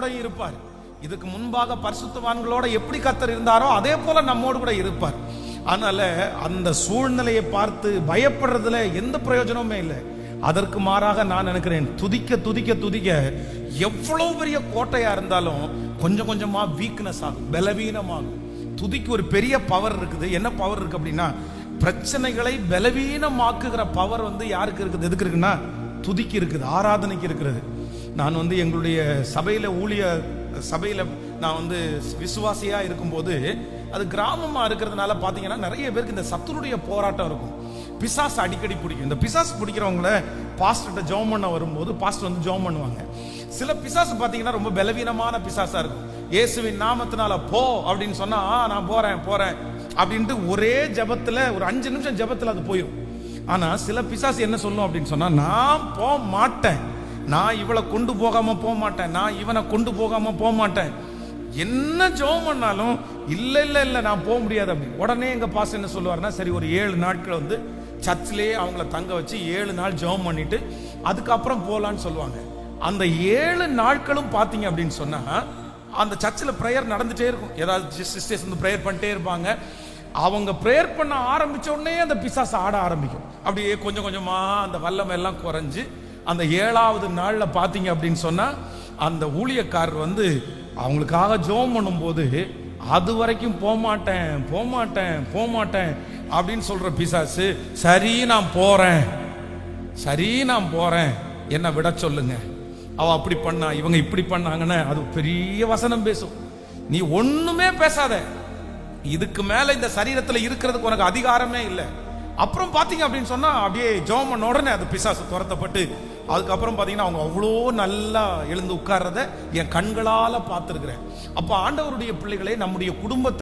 நம்மோட இருப்பார். இதுக்கு முன்பாக பரிசுத்தவான்களோட எப்படி கத்தர் இருந்தாரோ அதே போல நம்மோடு கூட இருப்பார். அதனால அந்த சூழ்நிலையை பார்த்து பயப்படுறதுல எந்த பிரயோஜனமுமே இல்லை. அதற்கு மாறாக நான் நினைக்கிறேன் துதிக்க துதிக்க துதிக்க எவ்வளவு பெரிய கோட்டையா இருந்தாலும் கொஞ்சம் கொஞ்சமா வீக்னஸ் ஆகும் பலவீனமாகும். துதிக்கு ஒரு பெரிய பவர் இருக்குது. என்ன பவர் இருக்கு அப்படின்னா பிரச்சனைகளை பலவீனமாக்குகிற பவர் வந்து யாருக்கு இருக்குது? எதுக்கு இருக்குன்னா துதிக்கு இருக்குது ஆராதனைக்கு இருக்கிறது. நான் வந்து எங்களுடைய சபையில் ஊழிய சபையில் நான் வந்து விசுவாசியாக இருக்கும்போது அது கிராமமாக இருக்கிறதுனால பார்த்தீங்கன்னா நிறைய பேருக்கு இந்த சத்துருடைய போராட்டம் இருக்கும். பிசாஸ் அடிக்கடி பிடிக்கும். இந்த பிசாஸ் பிடிக்கிறவங்கள பாஸ்டர்கிட்ட ஜோம் பண்ண வரும்போது பாஸ்டர் வந்து ஜோம் பண்ணுவாங்க. சில பிசாசு பார்த்தீங்கன்னா ரொம்ப பலவீனமான பிசாசாக இருக்கும். இயேசுவின் நாமத்தினால போ அப்படின்னு சொன்னா "ஆ, நான் போறேன் போறேன். அப்படின்ட்டு ஒரே ஜபத்தில் ஒரு அஞ்சு நிமிஷம் ஜபத்தில் அது போயிடும் ஆனால் சில பிசாசு என்ன சொல்லும் அப்படின்னு சொன்னா நான் போக மாட்டேன் நான் இவளை கொண்டு போகாமல் போக மாட்டேன். நான் இவனை கொண்டு போகாமல் போக மாட்டேன். என்ன ஜெபம் பண்ணாலும் இல்லை இல்லை இல்லை நான் போக முடியாது அப்படி. உடனே எங்கள் பாஸ் என்ன சொல்லுவார்னா சரி ஒரு ஏழு நாட்கள் வந்து சர்ச்சிலேயே அவங்கள தங்க வச்சு ஏழு நாள் ஜெபம் பண்ணிட்டு அதுக்கப்புறம் போகலான்னு சொல்லுவாங்க. அந்த ஏழு நாட்களும் பார்த்தீங்க அப்படின்னு சொன்னா அந்த சர்ச்சில் ப்ரேயர் நடந்துட்டே இருக்கும். ஏதாவது சிஸ்டர்ஸ் வந்து ப்ரேயர் பண்ணிட்டே இருப்பாங்க. அவங்க ப்ரேயர் பண்ண ஆரம்பிச்ச உடனே அந்த பிசாஸ் ஆட ஆரம்பிக்கும். அப்படியே கொஞ்சம் கொஞ்சமாக அந்த வல்லமை எல்லாம் குறைஞ்சு அந்த ஏழாவது நாளில் பார்த்தீங்க அப்படின்னு சொன்னால் அந்த ஊழியக்காரர் வந்து அவங்களுக்காக ஜோம் பண்ணும்போது அது வரைக்கும் போகமாட்டேன் போகமாட்டேன் போகமாட்டேன் அப்படின்னு சொல்கிற பிசாசு சரி நான் போகிறேன் சரி நான் போகிறேன் என்னை விட சொல்லுங்க. அவள் அப்படி பண்ணா இவங்க இப்படி பண்ணாங்கன்னு அது பெரிய வசனம் பேசும். நீ ஒன்றுமே பேசாத. இதுக்கு மேலே இந்த சரீரத்தில் இருக்கிறதுக்கு உனக்கு அதிகாரமே இல்லை. அப்புறம் பார்த்தீங்க அப்படின்னு சொன்னால் அப்படியே ஜோம் பண்ண உடனே அது பிசாசு துரத்தப்பட்டு அதுக்கப்புறம் பார்த்தீங்கன்னா அவங்க அவ்வளோ நல்லா எழுந்து உட்கார்றத என் கண்களால் பார்த்துருக்குறேன். அப்போ ஆண்டவருடைய பிள்ளைகளே நம்முடைய குடும்பத்தில்